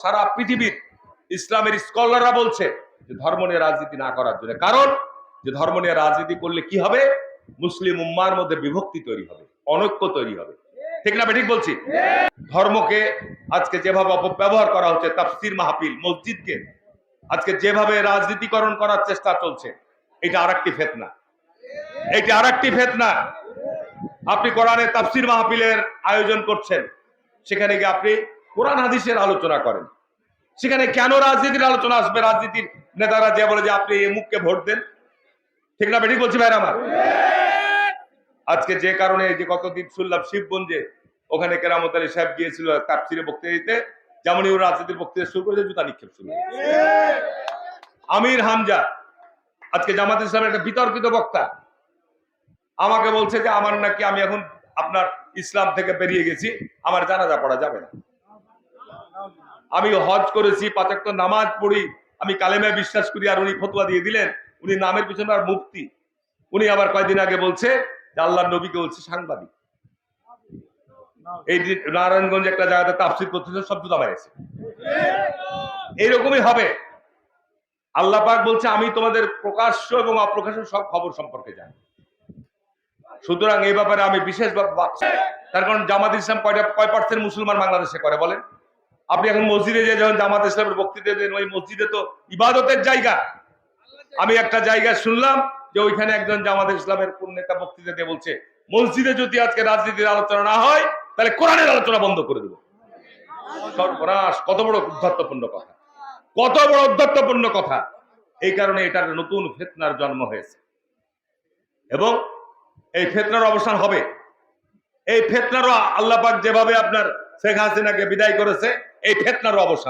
সারা পৃথিবীর ইসলামের স্কলাররা বলছে যে ধর্ম নিয়ে রাজনীতি না করার জন্য। কারণ যে ধর্ম নিয়ে রাজনীতি করলে কি হবে? মুসলিম উম্মার মধ্যে বিভক্তি তৈরি হবে, অনৈক্য তৈরি হবে। ঠিক না ঠিক বলছি? ধর্মকে আজকে যেভাবে অপব্যবহার করা হচ্ছে, তাফসির মাহফিল, মসজিদকে, আজকে যেভাবে রাজনীতিকরণ করার চেষ্টা চলছে, এটা আরেকটি ফেতনা। এটা আরেকটি ফেতনা। আপনি কোরআনে তাফসির মাহফিলের আয়োজন করছেন, সেখানে গিয়ে আপনি কোরআন হাদিসের আলোচনা করেন। সেখানে কেন রাজনীতির আলোচনা আসবে? রাজনীতির নেতারা যে বলে যে আপনি এই মুখকে ভোট দেন। ঠিক না বেঠিক বলছি ভাইরা আমার? আজকে যে কারণে যে কতদিন শুনলাম শিবগঞ্জে ওখানে কেরামত আলী সাহেব গিয়েছিল তাফসিরে বক্তৃতা দিতে। যেমনই ও রাজনীতির বক্তৃতা শুরু করেছে, জুতা নিক্ষেপ শুরু আমির হামজা, আজকে জামাত ইসলামের একটা বিতর্কিত বক্তা। আমাকে বলছে যে, আমার নাকি আমি এখন আপনার ইসলাম থেকে বেরিয়ে গেছি, আমার জানাজা পড়া যাবে না। আমি হজ করেছি, পাঁচাক্ত নামাজ পড়ি, আমি কালেমায় বিশ্বাস করি, আর উনি ফতোয়া দিয়ে দিলেন। উনি নামের পিছনে আর মুক্তি উনি আবার কয়দিন আগে বলছে আল্লাহ নবীকে বলছে সাংবাদিক। এই নারায়ণগঞ্জ একটা জায়গাতে তাফসির সব জুতা মারেছে এইরকমই হবে। আল্লাহ পাক বলছে, আমি তোমাদের প্রকাশ্য এবং অপ্রকাশ্য সব খবর সম্পর্কে জানি। সুতরাং এই ব্যাপারে আমি বিশেষভাবে তার কারণ জামাত ইসলাম কয়টা কয় পার্সেন্ট মুসলমান বাংলাদেশে করে বলেন? আপনি এখন মসজিদে যে যখন জামাত ইসলামের বক্তৃতা দেন, ওই মসজিদে তো ইবাদতের জায়গা। আমি একটা জায়গায় শুনলাম যে ওইখানে একজন জামাত ইসলামের কোন নেতা বক্তৃতা দিয়ে বলছে, মসজিদে যদি আজকে রাজনীতির আলোচনা না হয়, তাহলে কোরআনের আলোচনা বন্ধ করে দেবো। সর্বনাশ, কত বড় উদ্ধত্তপূর্ণ কথা। কত বড় উদ্ধত্তপূর্ণ কথা। এই কারণে এটার নতুন ফেতনার জন্ম হয়েছে। এবং এই ফেতনার অবসান হবে। এই ফেতনারও আল্লাহ পাক যেভাবে আপনার শেখ হাসিনাকে বিদায় করেছে এই ফেতনারও অবসান।